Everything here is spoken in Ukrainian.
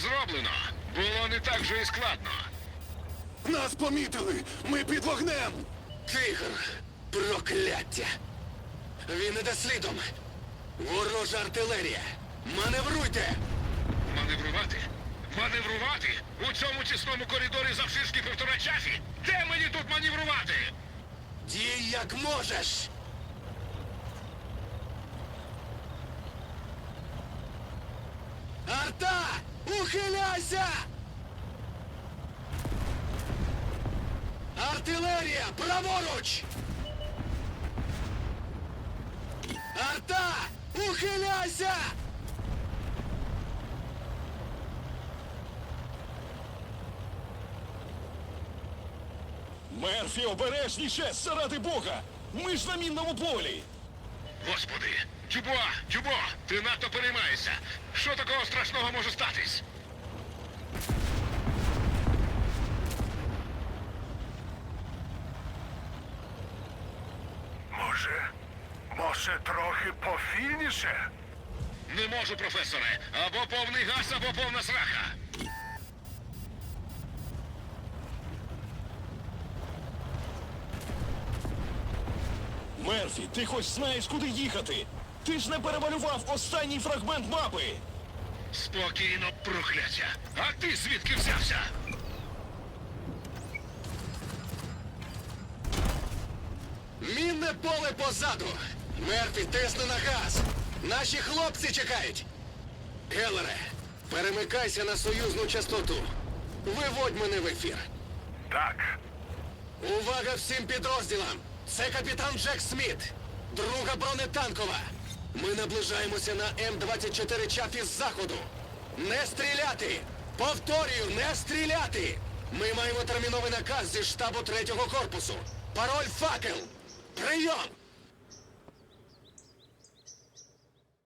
зроблено. Було не так вже і складно. Нас помітили! Ми під вогнем! Тигр! Прокляття! Він іде слідом! Ворожа артилерія! Маневруйте! Маневрувати? Маневрувати? У цьому тісному коридорі завширшки півтора часі? Де мені тут маневрувати? Дій як можеш! Арта! Ухиляйся! Артилерія! Праворуч! Арта! Ухиляйся! Мерфі, обережніше! Заради Бога! Ми ж на мінному полі! Господи! Дюбуа! Дюбуа! Ти надто переймаєшся! Що такого страшного може статись? Може, може, трохи повільніше? Не можу, професоре! Або повний газ, або повна сраха! Мерфі, ти хоч знаєш, куди їхати? Ти ж не перемалював останній фрагмент мапи! Спокійно, прокляття! А ти звідки взявся? Мінне поле позаду! Мерфі, тисни на газ! Наші хлопці чекають! Гелере, перемикайся на союзну частоту. Виводь мене в ефір. Так. Увага всім підрозділам! Це капітан Джек Сміт, друга бронетанкова. Ми наближаємося на М24 Чафі з заходу. Не стріляти! Повторюю, не стріляти! Ми маємо терміновий наказ зі штабу третього корпусу. Пароль факел! Прийом!